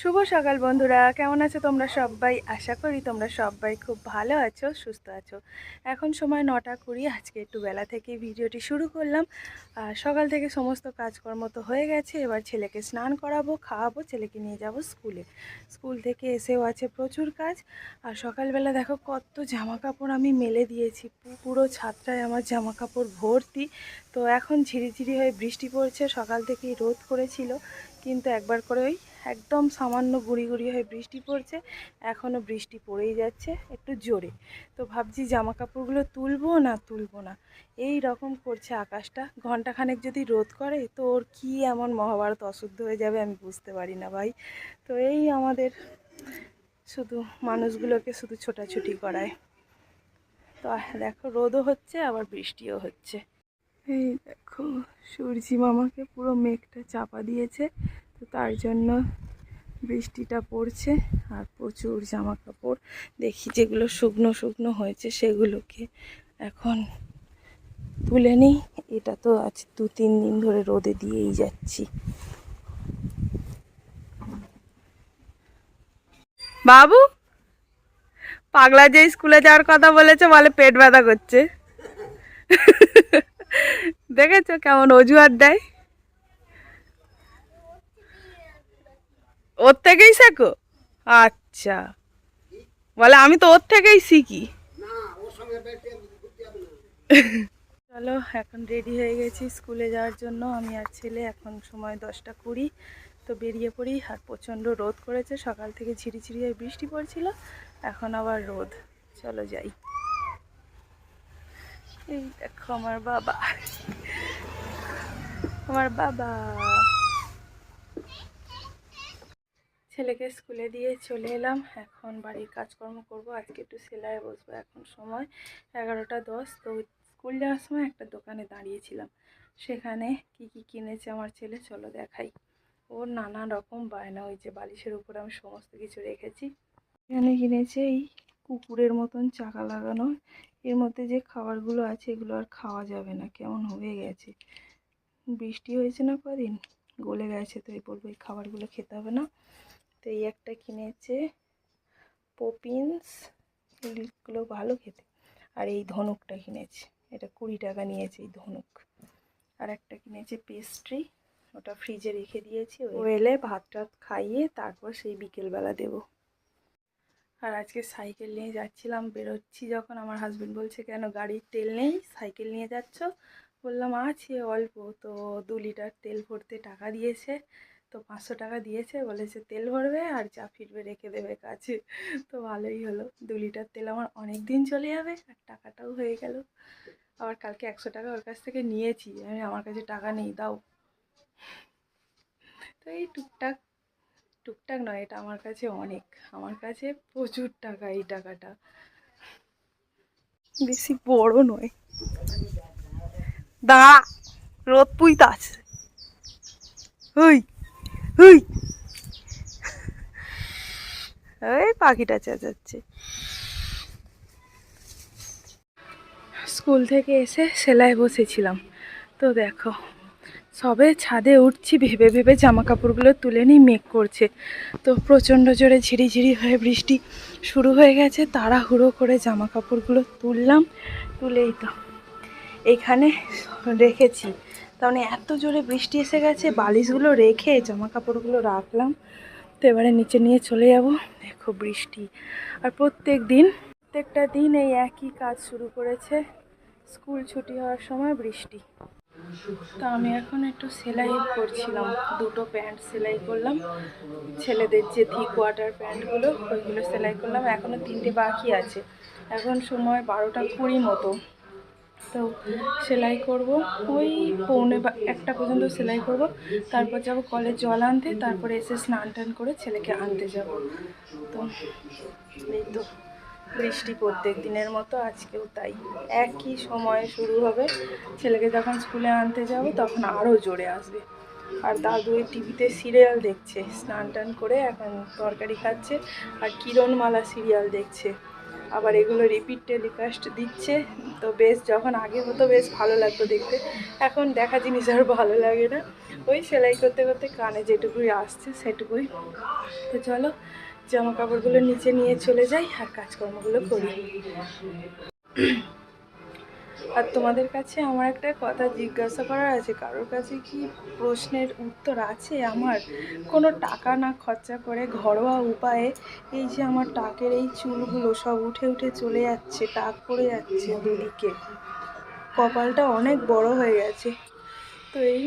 শুভ সকাল বন্ধুরা, কেমন আছো তোমরা সবাই? আশা করি তোমরা সবাই খুব ভালো আছো, সুস্থ আছো। এখন সময় নটা কুড়ি, আজকে একটু বেলা থেকে ভিডিওটি শুরু করলাম। আর সকাল থেকে সমস্ত কাজকর্ম তো হয়ে গেছে, এবার ছেলেকে স্নান করাবো, খাওয়াবো, ছেলেকে নিয়ে যাব স্কুলে। স্কুল থেকে এসেও আছে প্রচুর কাজ। আর সকালবেলা দেখো কত জামা কাপড় আমি মেলে দিয়েছি পুরো ছাদটায় আমার জামা কাপড় ভর্তি। তো এখন ঝিরিঝিরি হয়ে বৃষ্টি পড়ছে, সকাল থেকেই রোদ করেছিল, কিন্তু একবার করে ওই একদম সামান্য গুড়ি গুড়ি হয়ে বৃষ্টি পড়ছে এখনও বৃষ্টি পড়েই যাচ্ছে, একটু জোরে। তো ভাবছি জামা কাপড়গুলো তুলবো না তুলবো না? এই রকম করছে আকাশটা। ঘন্টাখানেক যদি রোদ করে, তো ওর কী এমন মহাভারত অশুদ্ধ হয়ে যাবে আমি বুঝতে পারি না ভাই। তো এই আমাদের শুধু মানুষগুলোকে শুধু ছোটাছুটি করায়। তো দেখো রোদও হচ্ছে, আবার বৃষ্টিও হচ্ছে। এই দেখো, সূর্যি মামাকে পুরো মেঘটা চাপা দিয়েছে। তো তার জন্য বৃষ্টিটা পড়ছে আর প্রচুর জামা কাপড় দেখি যেগুলো শুকনো শুকনো হয়েছে সেগুলোকে এখন তুলে নিই। এটা তো আজ দু তিন দিন ধরে রোদে দিয়েই যাচ্ছি। বাবু, পাগলা যে স্কুলে যাওয়ার কথা বলেছে, বলে পেট ব্যথা করছে। দেখেছ কেমন অজুহাত দেয়? ওর থেকেই শেখো? আচ্ছা। বলে, আমি তো ওর থেকেই শিখি। চলো, এখন রেডি হয়ে গেছি স্কুলে যাওয়ার জন্য। আমি আর ছেলে এখন সময় দশটা কুড়ি। তো বেরিয়ে পড়ি, আর প্রচণ্ড রোদ করেছে। সকাল থেকে ঝিরিঝিরি হয়ে বৃষ্টি পড়ছিল। এখন আবার রোদ। চলো যাই। এই দেখো আমার বাবা। আমার বাবা। ছেলেকে স্কুলে দিয়ে চলে এলাম। এখন বাড়ির কাজকর্ম করব। আজকে একটু সেলাই বসবো। এখন সময় এগারোটা দশ। তো স্কুল যাওয়ার সময় একটা দোকানে দাঁড়িয়েছিলাম সেখানে কি কি কিনেছে আমার ছেলে চলো দেখাই। ওর নানা রকম বায়না যে বালিশের উপরে আমি সমস্ত কিছু রেখেছি। এখানে কিনেছে এই কুকুরের মতন চাকা লাগানো। এর মধ্যে যে খাবারগুলো আছে, এগুলো আর খাওয়া যাবে না। কেমন হয়ে গেছে? বৃষ্টি হয়েছে না কদিন? গলে গেছে তো এই বলব এই খাবারগুলো খেতে হবে না। তো এই একটা কিনেছে পপিন্স। এগুলো ভালো খেতে। আর এই ধনুকটা কিনেছে। এটা কুড়ি টাকা নিয়েছে এই ধনুক। আর একটা কিনেছে পেস্ট্রি। ওটা ফ্রিজে রেখে দিয়েছি। ও এলে ভাত টাত খাইয়ে তারপর সেই বিকেলবেলা দেবো। আর আজকে সাইকেল নিয়ে যাচ্ছিলাম, বেরোচ্ছি যখন। আমার হাজবেন্ড বলছে, কেন গাড়ির তেল নেই? সাইকেল নিয়ে যাচ্ছ? বললাম, আছে অল্প। তো দু লিটার তেল ভরতে টাকা দিয়েছে। তো পাঁচশো টাকা দিয়েছে, বলেছে তেল ভরবে আর যা ফিরবে রেখে দেবে কাছে। তো ভালোই হলো। দু লিটার তেল আমার অনেক দিন চলে যাবে আর টাকাটাও হয়ে গেল। আবার কালকে একশো টাকা ওর কাছ থেকে নিয়েছি। আমি, আমার কাছে টাকা নেই, দাও। তো এই টুকটাক টুকটাক নয়, এটা আমার কাছে অনেক। আমার কাছে প্রচুর টাকা এই টাকাটা। বেশি বড় নয়। দাঁড়া, রোদ পুইতে আছে হুই হুই এই পাখিটা চেঁচাচ্ছে। স্কুল থেকে এসে সেলাই বসেছিলাম। তো দেখো সবে ছাদে উঠছি ভেবে ভেবে জামা কাপড়গুলো তুলে নিই মেঘ করছে। তো প্রচণ্ড জোরে ঝিরিঝিরি হয়ে বৃষ্টি শুরু হয়ে গেছে তাড়াহুড়ো করে জামা কাপড়গুলো তুললাম তুলেই তো এখানে রেখেছি। তার এত জোরে বৃষ্টি এসে গেছে, বালিশগুলো রেখে জামা কাপড়গুলো রাখলাম। তো এবারে নিচে নিয়ে চলে যাব। দেখো বৃষ্টি। আর প্রত্যেক দিন, প্রত্যেকটা দিন এই একই কাজ শুরু করেছে। স্কুল ছুটি হওয়ার সময় বৃষ্টি। তো আমি এখন একটু সেলাই করছিলাম। দুটো প্যান্ট সেলাই করলাম। ছেলেদের যে থ্রি কোয়ার্টার প্যান্টগুলো, ওইগুলো সেলাই করলাম। এখনও তিনটে বাকি আছে। এখন সময় বারোটা কুড়ি মতো। তো সেলাই করব। ওই পৌনে একটা পর্যন্ত সেলাই করব। তারপর যাব কলের জল আনতে, তারপরে এসে স্নান টান করে ছেলেকে আনতে যাব। তো এই তো বৃষ্টি প্রত্যেক দিনের মতো, আজকেও তাই। একই সময়ে শুরু হবে। ছেলেকে যখন স্কুলে আনতে যাব, তখন আরও জোরে আসবে। আর দাদু ওই টিভিতে সিরিয়াল দেখছে, স্নান টান করে এখন তরকারি খাচ্ছে। আর কিরণমালা সিরিয়াল দেখছে। আবার এগুলো রিপিট টেলিকাস্ট দিচ্ছে। তো বেশ, যখন আগে হতো বেশ ভালো লাগতো দেখতে। এখন দেখা জিনিস আর ভালো লাগে না। ওই সেলাই করতে করতে কানে যেটুকুই আসছে সেটুকুই। তো চলো জামা কাপড়গুলো নিচে নিয়ে চলে যাই আর কাজকর্মগুলো করি। আর তোমাদের কাছে আমার একটা কথা জিজ্ঞাসা করার আছে, কারোর কাছে কি প্রশ্নের উত্তর আছে আমার? কোনো টাকা না খরচা করে ঘরোয়া উপায়ে এই যে আমার টাকের এই চুলগুলো সব উঠে উঠে চলে যাচ্ছে টাক পড়ে যাচ্ছে দুদিকে কপালটা অনেক বড় হয়ে গেছে। তো এই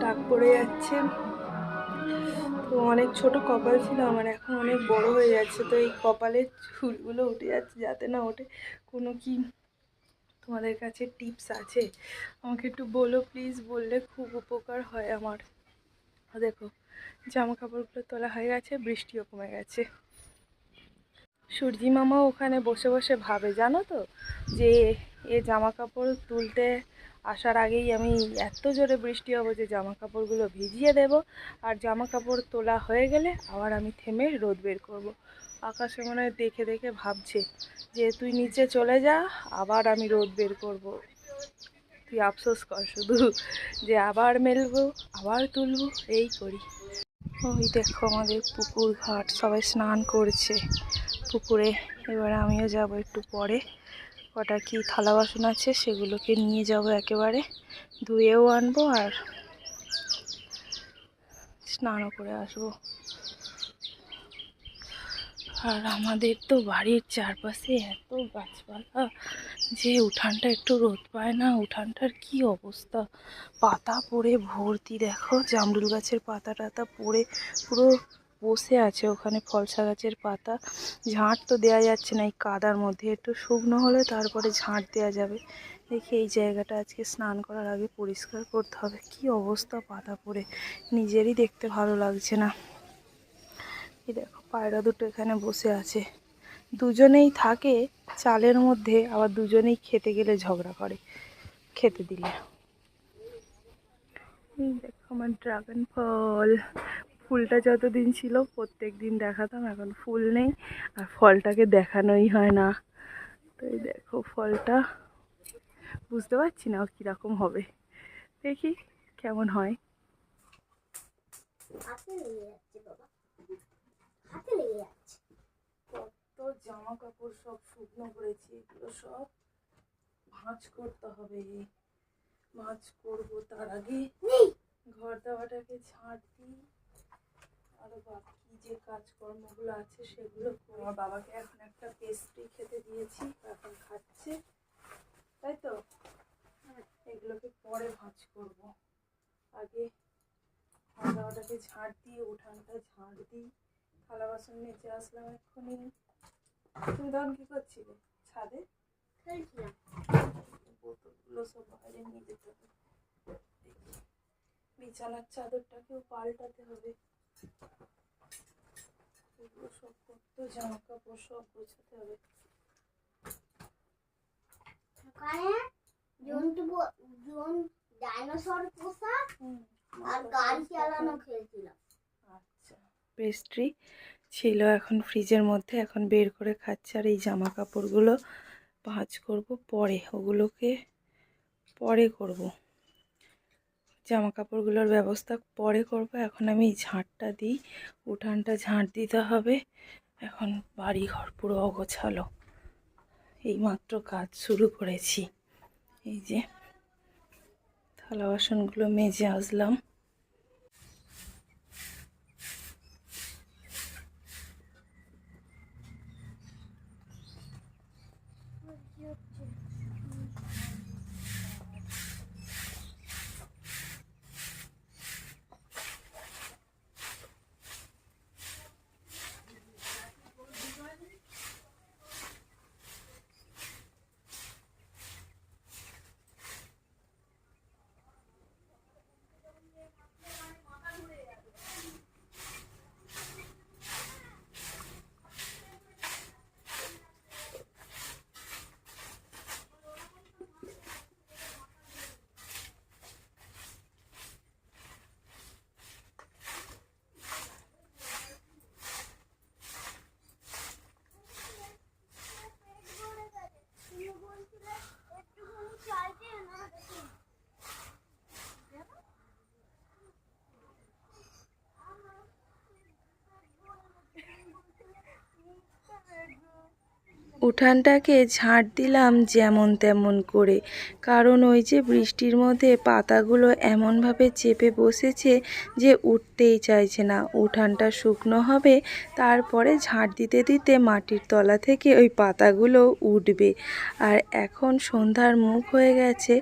টাক পড়ে যাচ্ছে। তো অনেক ছোট কপাল ছিল আমার, এখন অনেক বড় হয়ে যাচ্ছে। তো এই কপালের চুলগুলো উঠে যাচ্ছে যাতে না ওঠে কোনো কি তোমাদের কাছে টিপস আছে? আমাকে একটু বলো প্লিজ বললে খুব উপকার হয় আমার। দেখো জামা কাপড়গুলো তোলা হয়ে গেছে, বৃষ্টিও কমে গেছে। সূর্যি মামা ওখানে বসে বসে ভাবে, জানো তো? যে এ জামা কাপড় তুলতে আসার আগেই আমি এত জোরে বৃষ্টি হব যে জামা কাপড়গুলো ভিজিয়ে দেব। আর জামা কাপড় তোলা হয়ে গেলে আবার আমি থেমে রোদ বের করব। আকাশে মনে হয় দেখে দেখে ভাবছে যে তুই নিচে চলে যা, আবার আমি রোদ বের করব। তুই আফসোস কর শুধু যে আবার মেলবো, আবার তুলবো, এই করি। ওই দেখো আমাদের পুকুর ঘাট, সবাই স্নান করছে। পুকুরে এবার আমিও যাব একটু পরে। কটা কি থালা বাসন আছে সেগুলোকে নিয়ে যাব একেবারে। ধুয়েও আনব আর স্নানও করে আসব। আর আমাদের তো বাড়ির চারপাশে এত গাছপালা যে উঠানটা একটু রোদ পায় না। উঠানটার কি অবস্থা? পাতা পড়ে ভর্তি, দেখো। জামরুল গাছের পাতা টাতা পড়ে, পুরো বসে আছে ওখানে ফলসা গাছের পাতা। ঝাঁট তো দেওয়া যাচ্ছে না এই কাদার মধ্যে, একটু শুকনো হলে তারপরে ঝাঁট দেওয়া যাবে। দেখি এই জায়গাটা আজকে স্নান করার আগে পরিষ্কার করতে হবে। কি অবস্থা পাতা পড়ে, নিজেরই দেখতে ভালো লাগছে না। এই দেখো পায়রা দুটো এখানে বসে আছে। দুজনেই থাকে, চালের মধ্যে আবার দুজনেই খেতে গেলে ঝগড়া করে। খেতে দিলে। দেখো আমার ড্রাগন ফল। ফুলটা যতদিন ছিল প্রত্যেক দিন দেখাতাম, এখন ফুল নেই। আর ফলটাকে দেখানোই হয় না। তো এই দেখো ফলটা। বুঝতে পারছি না কীরকম হবে। দেখি কেমন হয়। হাতে লেগে যাচ্ছে। কত জামা কাপড় সব শুকনো করেছি এগুলো সব ভাঁজ করতে হবে। ভাঁজ করব তার আগে ঘর দাওয়াটাকে ঝাঁট দিই। আরও বাকি যে কাজকর্মগুলো আছে সেগুলো। আমার বাবাকে এখন একটা পেস্ট্রি খেতে দিয়েছি এখন খাচ্ছে। তাই তো? এগুলোকে পরে ভাঁজ করব। আগে ঘর দাওয়াটাকে ঝাঁট দিয়ে উঠানটা ঝাঁট দিই। থালা বাসন নিচে আসলাম এক্ষুনি। তুমি তখন কি করছিলে? ছাদে? খেলছিলাম। বোতলগুলো সব বাইরে নিয়ে যেতে হবে। বিছানার চাদরটাকেও পাল্টাতে হবে। এগুলো সব কত জামা কাপড় সব গোছাতে হবে। ওখানে জন্তু জন ডাইনোসর পোষা আর গাড়ি চালানো খেলছিলাম। আচ্ছা পেস্ট্রি ছিল এখন ফ্রিজের মধ্যে, এখন বের করে খাচ্ছে। আর এই জামা কাপড়গুলো ভাঁজ করব পরে, ওগুলোকে পরে করব। জামা কাপড়গুলোর ব্যবস্থা পরে করব। এখন আমি ঝাঁটটা দিই, উঠানটা ঝাঁট দিতে হবে। এখন বাড়ি ঘর পুরো অগোছালো। এইমাত্র কাজ শুরু করেছি। এই যে থালা বাসনগুলো মেজে আসলাম। উঠানটাকে ঝাঁট দিলাম যেমন তেমন করে। কারণ ওই যে বৃষ্টির মধ্যে পাতাগুলো এমনভাবে চেপে বসেছে যে উঠতেই চাইছে না। উঠানটা শুকনো হবে, তারপরে ঝাঁট দিতে দিতে মাটির তলা থেকে ওই পাতাগুলো উঠবে। আর এখন সন্ধ্যার মুখ হয়ে গেছে,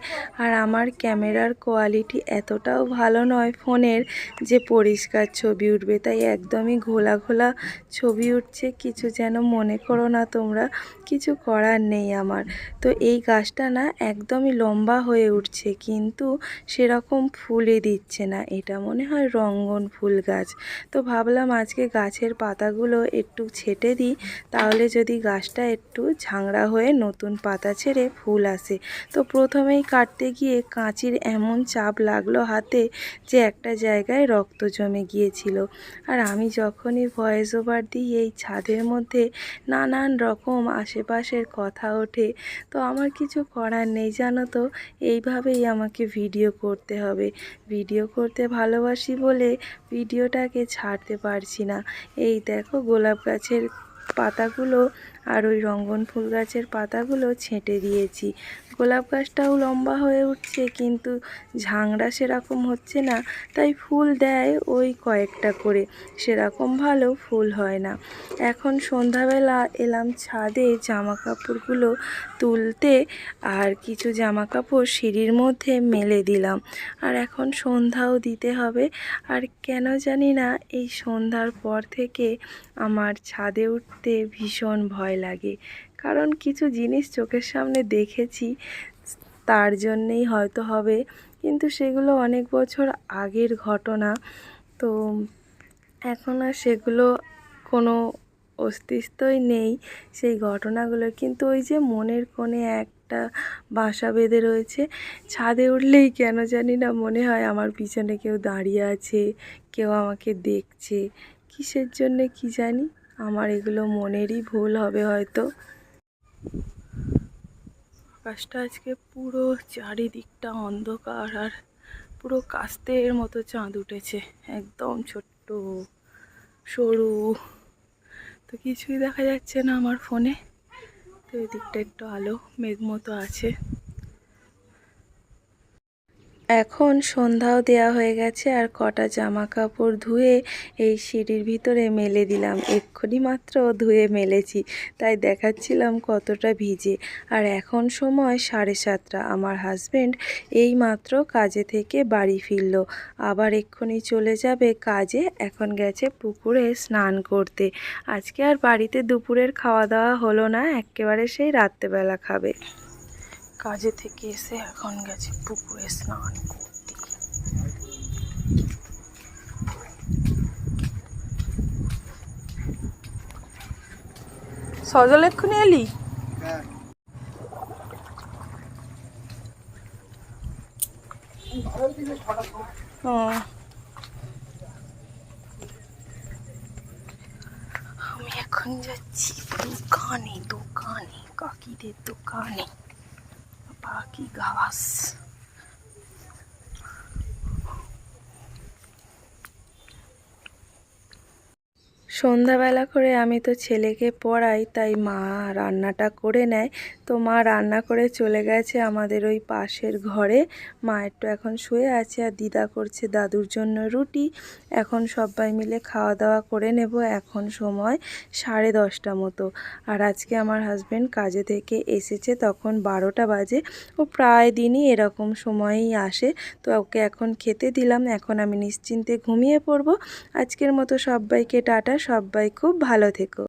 আর আমার ক্যামেরার কোয়ালিটি এতটাও ভালো নয় ফোনের যে পরিষ্কার ছবি উঠবে। তাই একদমই ঘোলা ঘোলা ছবি উঠছে, কিছু যেন মনে করো না তোমরা। কিছু করার নেই আমার। তো এই গাছটা না একদমই লম্বা হয়ে উঠছে, কিন্তু সেরকম ফুলে দিচ্ছে না। এটা মনে হয় রঙ্গন ফুল গাছ। তো ভাবলাম আজকে গাছের পাতাগুলো একটু ছেটে দিই, তাহলে যদি গাছটা একটু ঝাংড়া হয়ে নতুন পাতা ছেড়ে ফুল আসে। তো প্রথমেই কাটতে গিয়ে কাঁচির এমন চাপ লাগল হাতে যে একটা জায়গায় রক্ত জমে গিয়েছিল। আর আমি যখনই ভয়েস ওভার দিই এই ছাদের মধ্যে নানান রকম আশেপাশের কথা ওঠে। তো আমার কিছু করার নেই, জানো তো? এইভাবেই আমাকে ভিডিও করতে হবে। ভিডিও করতে ভালোবাসি বলে ভিডিওটাকে ছাড়তে পারছি না। এই দেখো গোলাপ গাছের পাতাগুলো আর ওই রঙ্গন ফুল গাছের পাতাগুলো ছেঁটে দিয়েছি। গোলাপ গাছটাও লম্বা হয়ে উঠছে, কিন্তু ঝাংড়া সেরকম হচ্ছে না। তাই ফুল দেয় ওই কয়েকটা করে। সেরকম ভালো ফুল হয় না। এখন সন্ধ্যাবেলা এলাম ছাদে জামা কাপড়গুলো তুলতে আর কিছু জামা কাপড় সিঁড়ির মধ্যে মেলে দিলাম। আর এখন সন্ধ্যাও দিতে হবে। আর কেন জানি না, এই সন্ধ্যার পর থেকে আমার ছাদে উঠতে ভীষণ ভয় লাগে। কারণ কিছু জিনিস চোখের সামনে দেখেছি, তার জন্যেই হয়তো হবে। কিন্তু সেগুলো অনেক বছর আগের ঘটনা। তো এখন আর সেগুলো কোনো অস্তিত্বই নেই সেই ঘটনাগুলো কিন্তু ওই যে মনের কোণে একটা বাসা বেঁধে রয়েছে, ছাদে উঠলেই কেন জানি না মনে হয় আমার পিছনে কেউ দাঁড়িয়ে আছে, কেউ আমাকে দেখছে। কিসের জন্যে কি জানি? আমার এগুলো মনেরই ভুল হবে হয়তো। আকাশটা আজকে পুরো চারিদিকটা অন্ধকার আর পুরো কাস্তের মতো চাঁদ উঠেছে, একদম ছোট্ট, সরু। তো কিছুই দেখা যাচ্ছে না আমার ফোনে তো এদিকটা একটু আলো, মেঘ মতো আছে। এখন সন্ধ্যাও দেয়া হয়ে গেছে আর কটা জামা কাপড় ধুয়ে এই সিঁড়ির ভিতরে মেলে দিলাম। এক্ষুনি মাত্র ধুয়ে মেলেছি, তাই দেখাচ্ছিলাম কতটা ভিজে। আর এখন সময় সাড়ে সাতটা। আমার হাজবেন্ড এই মাত্র কাজে থেকে বাড়ি ফিরল। আবার এক্ষুনি চলে যাবে কাজে, এখন গেছে পুকুরে স্নান করতে। আজকে আর বাড়িতে দুপুরের খাওয়া দাওয়া হলো না, একেবারে সেই রাত্রেবেলা খাবে। কাজে থেকে এসে এখন গেছে পুকুরে স্নান করতে। সজল এক্ষুনি এলি? ও। আমি এখন যাচ্ছি দোকানে দোকানে কাকিদের দোকানে। পাখি গাছ সন্ধ্যাবেলা করে আমি তো ছেলেকে পড়াই, তাই মা রান্নাটা করে নেয়। তো মা রান্না করে চলে গেছে আমাদের ওই পাশের ঘরে। মা একটু এখন শুয়ে আছে আর দিদা করছে দাদুর জন্য রুটি। এখন সবাই মিলে খাওয়া দাওয়া করে নেব এখন সময় সাড়ে দশটা মতো। আর আজকে আমার হাজব্যান্ড কাজে থেকে এসেছে তখন বারোটা বাজে। ও প্রায় দিনই এরকম সময়েই আসে। তো ওকে এখন খেতে দিলাম, এখন আমি নিশ্চিন্তে ঘুমিয়ে পড়ব। আজকের মতো সবাইকে টাটা সবাই খুব ভালো থেকো।